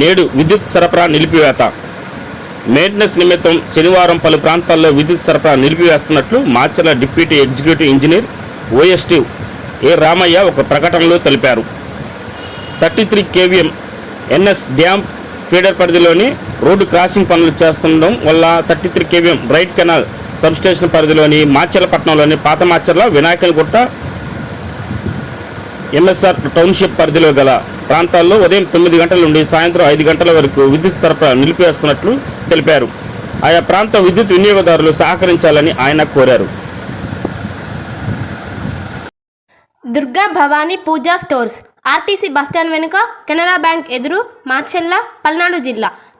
నేడు విద్యుత్ సరఫరా నిలిపివేత. మెయింటెనెన్స్ నిమిత్తం శనివారం పలు ప్రాంతాల్లో విద్యుత్ సరఫరా నిలిపివేస్తున్నట్లు Macherla deputy executive engineer OST A Ramaiah ఒక ప్రకటనలో తెలిపారు. Thirty three KVM NS dam feeder పరిధిలోని రోడ్డు క్రాసింగ్ పనులు చేస్తుండడం వల్ల thirty three KVM bright canal substation పరిధిలోని మాచర్లపట్నంలోని పాత మాచర్ల వినాయకనగుట్ట ఎంఎస్ఆర్ టౌన్షిప్ పరిధిలో గల ప్రాంతాల్లో ఉదయం తొమ్మిది గంటల నుండి సాయంత్రం ఐదు గంటల వరకు విద్యుత్ సరఫరా నిలిపివేస్తున్నట్లు తెలిపారు. ఆయా ప్రాంత విద్యుత్ వినియోగదారులు సహకరించాలని ఆయన కోరారు. Durga Bhavani Pooja stores RTC bus stand వెనుక కెనరా బ్యాంక్ ఎదురు మాచెల్ల పల్నాడు జిల్లా.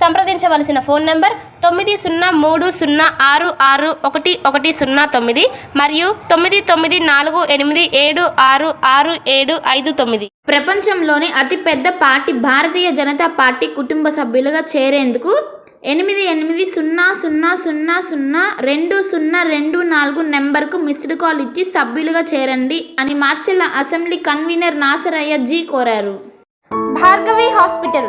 సంప్రదించవలసిన ఫోన్ నంబర్ తొమ్మిది సున్నా మూడు సున్నా ఆరు ఆరు ఒకటి ఒకటి సున్నా తొమ్మిది మరియు తొమ్మిది తొమ్మిది నాలుగు ఎనిమిది ఏడు ఆరు ఆరు ఏడు ఐదు తొమ్మిది. ప్రపంచంలోని అతిపెద్ద పార్టీ భారతీయ జనతా పార్టీ కుటుంబ సభ్యులుగా చేరేందుకు ఎనిమిది ఎనిమిది సున్నా సున్నా సున్నా సున్నా రెండు సున్నా రెండు నాలుగు నెంబర్కు మిస్డ్ కాల్ ఇచ్చి సభ్యులుగా చేరండి అని మార్చెల్ల అసెంబ్లీ కన్వీనర్ నాసరయ్య జీ కోరారు. భార్గవి హాస్పిటల్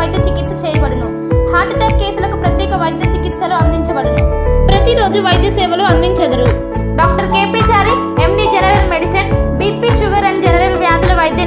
వైద్య చికిత్స చేయబడును. హార్ట్ అటాక్ కేసులకు ప్రత్యేక వైద్య చికిత్సలు అందించబడును. ప్రతిరోజు వైద్య సేవలు అందించెదరు. Doctor KP Chari MD general medicine BP sugar and general వ్యాధుల వైద్య